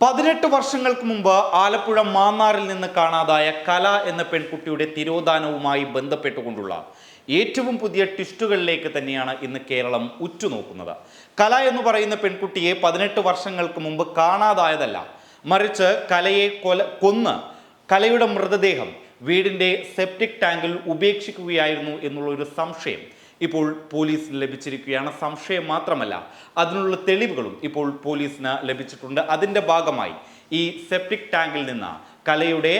പതിനെട്ട് വർഷങ്ങൾക്ക് മുമ്പ് ആലപ്പുഴ മാന്നാറിൽ നിന്ന് കാണാതായ കല എന്ന പെൺകുട്ടിയുടെ തിരോധാനവുമായി ബന്ധപ്പെട്ടുകൊണ്ടുള്ള ഏറ്റവും പുതിയ ട്വിസ്റ്റുകളിലേക്ക് തന്നെയാണ് ഇന്ന് കേരളം ഉറ്റുനോക്കുന്നത്. കല എന്ന് പറയുന്ന പെൺകുട്ടിയെ പതിനെട്ട് വർഷങ്ങൾക്ക് മുമ്പ് കാണാതായതല്ല മറിച്ച് കലയെ കൊല കൊന്ന് കലയുടെ മൃതദേഹം വീടിന്റെ സെപ്റ്റിക് ടാങ്കിൽ ഉപേക്ഷിക്കുകയായിരുന്നു എന്നുള്ള ഒരു സംശയം ഇപ്പോൾ പോലീസ് ലഭിച്ചിരിക്കുകയാണ്. സംശയം മാത്രമല്ല അതിനുള്ള തെളിവുകളും ഇപ്പോൾ പോലീസിന് ലഭിച്ചിട്ടുണ്ട്. അതിന്റെ ഭാഗമായി ഈ സെപ്റ്റിക് ടാങ്കിൽ നിന്ന് കലയുടെ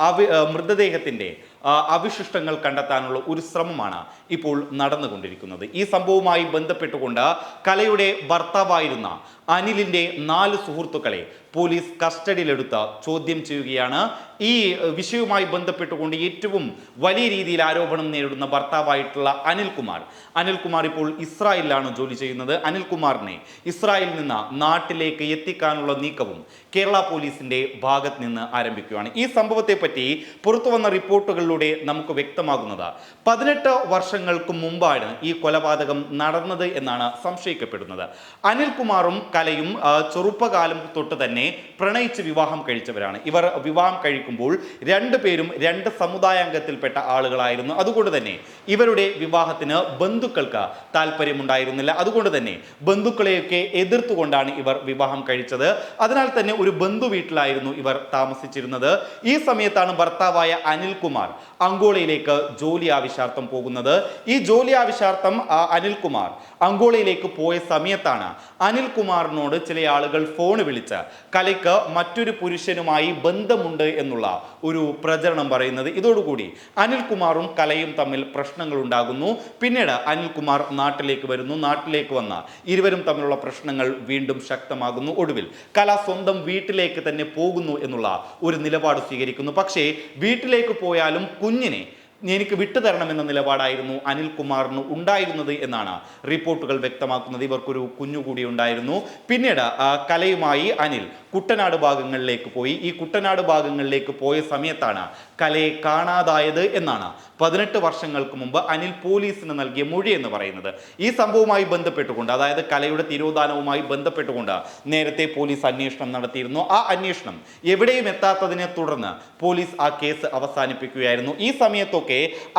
അവ മൃതദേഹത്തിന്റെ അവശിഷ്ടങ്ങൾ കണ്ടെത്താനുള്ള ഒരു ശ്രമമാണ് ഇപ്പോൾ നടന്നുകൊണ്ടിരിക്കുന്നത്. ഈ സംഭവവുമായി ബന്ധപ്പെട്ടുകൊണ്ട് കലയുടെ ഭർത്താവായിരുന്ന അനിലിന്റെ നാല് സുഹൃത്തുക്കളെ പോലീസ് കസ്റ്റഡിയിലെടുത്ത് ചോദ്യം ചെയ്യുകയാണ്. ഈ വിഷയവുമായി ബന്ധപ്പെട്ടുകൊണ്ട് ഏറ്റവും വലിയ രീതിയിൽ ആരോപണം നേരിടുന്ന ഭർത്താവായിട്ടുള്ള അനിൽകുമാർ. അനിൽകുമാർ ഇപ്പോൾ ഇസ്രായേലിലാണ് ജോലി ചെയ്യുന്നത്. അനിൽകുമാറിനെ ഇസ്രായേലിൽ നിന്ന് നാട്ടിലേക്ക് എത്തിക്കാനുള്ള നീക്കവും കേരള പോലീസിന്റെ ഭാഗത്ത് നിന്ന് ആരംഭിക്കുകയാണ്. ഈ സംഭവത്തെ പറ്റി പുറത്തു വന്ന റിപ്പോർട്ടുകളിലൂടെ നമുക്ക് വ്യക്തമാകുന്നത്. പതിനെട്ട് വർഷങ്ങൾക്ക് മുമ്പാണ് ഈ കൊലപാതകം നടന്നത് എന്നാണ് സംശയിക്കപ്പെടുന്നത്. അനിൽകുമാറും കലയും ചെറുപ്പകാലം തൊട്ട് തന്നെ പ്രണയിച്ച് വിവാഹം കഴിച്ചവരാണ്. ഇവർ വിവാഹം കഴിക്കുമ്പോൾ രണ്ടുപേരും രണ്ട് സമുദായാംഗത്തിൽപ്പെട്ട ആളുകളായിരുന്നു. അതുകൊണ്ട് തന്നെ ഇവരുടെ വിവാഹത്തിന് ബന്ധുക്കൾക്ക് താല്പര്യമുണ്ടായിരുന്നില്ല അതുകൊണ്ട് തന്നെ ബന്ധുക്കളെയൊക്കെ എതിർത്തുകൊണ്ടാണ് ഇവർ വിവാഹം കഴിച്ചത്. അതിനാൽ തന്നെ ഒരു ബന്ധു വീട്ടിലായിരുന്നു ഇവർ താമസിച്ചിരുന്നത്. ഈ സമയത്താണ് ഭർത്താവായ അനിൽകുമാർ അങ്കോളയിലേക്ക് ജോലി ആവശ്യാർത്ഥം പോകുന്നത്. ഈ ജോലി ആവശ്യാർത്ഥം അനിൽകുമാർ അങ്കോളയിലേക്ക് പോയ സമയത്താണ് അനിൽകുമാറിനോട് ചില ആളുകൾ ഫോൺ വിളിച്ച് കലയ്ക്ക് മറ്റൊരു പുരുഷനുമായി ബന്ധമുണ്ട് എന്നുള്ള ഒരു പ്രചരണം പറയുന്നത്. ഇതോടുകൂടി അനിൽകുമാറും കലയും തമ്മിൽ പ്രശ്നങ്ങൾ ഉണ്ടാകുന്നു. പിന്നീട് അനിൽകുമാർ നാട്ടിലേക്ക് വരുന്നു. നാട്ടിലേക്ക് വന്ന ഇരുവരും തമ്മിലുള്ള പ്രശ്നങ്ങൾ വീണ്ടും ശക്തമാകുന്നു. ഒടുവിൽ കല സ്വന്തം വീട്ടിലേക്ക് തന്നെ പോകുന്നു എന്നുള്ള ഒരു നിലപാട് സ്വീകരിക്കുന്നു. പക്ഷേ വീട്ടിലേക്ക് പോയാലും കുഞ്ഞിനെ എനിക്ക് വിട്ടുതരണമെന്ന നിലപാടായിരുന്നു അനിൽകുമാറിന് ഉണ്ടായിരുന്നത് എന്നാണ് റിപ്പോർട്ടുകൾ വ്യക്തമാക്കുന്നത്. ഇവർക്കൊരു കുഞ്ഞുകൂടി ഉണ്ടായിരുന്നു. പിന്നീട് കലയുമായി അനിൽ കുട്ടനാട് ഭാഗങ്ങളിലേക്ക് പോയി. ഈ കുട്ടനാട് ഭാഗങ്ങളിലേക്ക് പോയ സമയത്താണ് കലയെ കാണാതായത് എന്നാണ് പതിനെട്ട് വർഷങ്ങൾക്ക് മുമ്പ് അനിൽ പോലീസിന് നൽകിയ മൊഴി എന്ന് പറയുന്നത്. ഈ സംഭവവുമായി ബന്ധപ്പെട്ടുകൊണ്ട് അതായത് കലയുടെ തിരോധാനവുമായി ബന്ധപ്പെട്ടുകൊണ്ട് നേരത്തെ പോലീസ് അന്വേഷണം നടത്തിയിരുന്നു. ആ അന്വേഷണം എവിടെയും എത്താത്തതിനെ തുടർന്ന് പോലീസ് ആ കേസ് അവസാനിപ്പിക്കുകയായിരുന്നു. ഈ സമയത്തൊക്കെ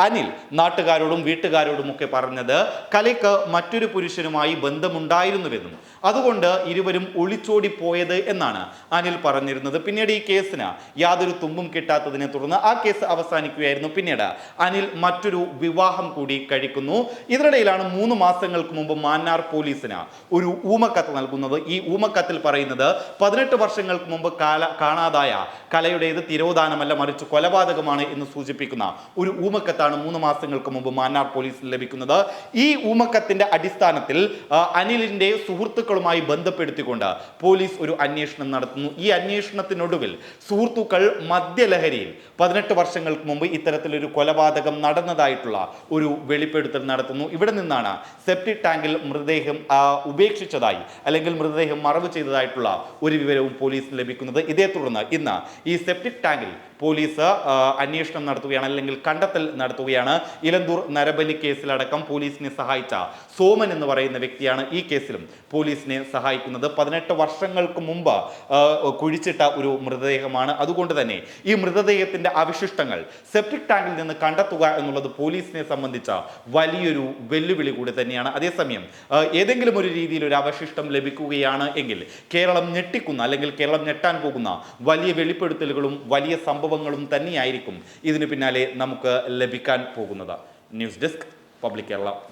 അനിൽ നാട്ടുകാരോടും വീട്ടുകാരോടും ഒക്കെ പറഞ്ഞത് കലയ്ക്ക് മറ്റൊരു പുരുഷനുമായി ബന്ധമുണ്ടായിരുന്നുവെന്നും അതുകൊണ്ട് ഇരുവരും ഒളിച്ചോടി പോയത് എന്നാണ് അനിൽ പറഞ്ഞിരുന്നത്. പിന്നീട് ഈ കേസിന് യാതൊരു തുമ്പും കിട്ടാത്തതിനെ തുടർന്ന് ആ കേസ് അവസാനിക്കുകയായിരുന്നു. പിന്നീട് അനിൽ മറ്റൊരു വിവാഹം കൂടി കഴിക്കുന്നു. ഇതിനിടയിലാണ് മൂന്ന് മാസങ്ങൾക്ക് മുമ്പ് മാന്നാർ പോലീസിന് ഒരു ഊമക്കത്ത് നൽകുന്നത്. ഈ ഊമക്കത്തിൽ പറയുന്നത് പതിനെട്ട് വർഷങ്ങൾക്ക് മുമ്പ് കാല കാണാതായ കലയുടേത് തിരോധാനമല്ല മറിച്ച് കൊലപാതകമാണ് എന്ന് സൂചിപ്പിക്കുന്ന ഒരു ഊമക്കത്താണ് മൂന്ന് മാസങ്ങൾക്ക് മുമ്പ് മാന്നാർ പോലീസിൽ ലഭിക്കുന്നത്. ഈ ഊമക്കത്തിന്റെ അടിസ്ഥാനത്തിൽ അനിലിന്റെ സുഹൃത്തുക്കളുമായി ബന്ധപ്പെടുത്തിക്കൊണ്ട് പോലീസ് ഒരു അന്വേഷണം നടത്തുന്നു. ഈ അന്വേഷണത്തിനൊടുവിൽ സുഹൃത്തുക്കൾ മദ്യലഹരിയിൽ പതിനെട്ട് വർഷങ്ങൾക്ക് മുമ്പ് ഇത്തരത്തിലൊരു കൊലപാതകം നടന്നതായിട്ടുള്ള ഒരു വെളിപ്പെടുത്തൽ നടത്തുന്നു. ഇവിടെ നിന്നാണ് സെപ്റ്റിക് ടാങ്കിൽ മൃതദേഹം ഉപേക്ഷിച്ചതായി അല്ലെങ്കിൽ മൃതദേഹം മറവ് ചെയ്തതായിട്ടുള്ള ഒരു വിവരവും പോലീസിന് ലഭിക്കുന്നത്. ഇതേ തുടർന്ന് ഇന്ന് ഈ സെപ്റ്റിക് ടാങ്കിൽ പോലീസ് അന്വേഷണം നടത്തുകയാണ് അല്ലെങ്കിൽ കണ്ടെത്തൽ നടത്തുകയാണ്. ഇലന്തൂർ നരബലി കേസിലടക്കം പോലീസിനെ സഹായിച്ച സോമൻ എന്ന് പറയുന്ന വ്യക്തിയാണ് ഈ കേസിലും പോലീസിനെ സഹായിക്കുന്നത്. പതിനെട്ട് വർഷങ്ങൾക്ക് മുമ്പ് കുഴിച്ചിട്ട ഒരു മൃതദേഹമാണ്. അതുകൊണ്ട് തന്നെ ഈ മൃതദേഹത്തിന്റെ അവശിഷ്ടങ്ങൾ സെപ്റ്റിക് ടാങ്കിൽ നിന്ന് കണ്ടെത്തുക എന്നുള്ളത് പോലീസിനെ സംബന്ധിച്ച വലിയൊരു വെല്ലുവിളി കൂടി തന്നെയാണ്. അതേസമയം ഏതെങ്കിലും ഒരു രീതിയിൽ ഒരു അവശിഷ്ടം ലഭിക്കുകയാണ് എങ്കിൽ കേരളം ഞെട്ടിക്കുന്ന അല്ലെങ്കിൽ കേരളം ഞെട്ടാൻ പോകുന്ന വലിയ വെളിപ്പെടുത്തലുകളും വലിയ സംഭവങ്ങളും തന്നെയായിരിക്കും. ഇതിന് പിന്നാലെ നമുക്ക് ലഭിക്കാൻ പോകുന്നത്. News desk public Kerala.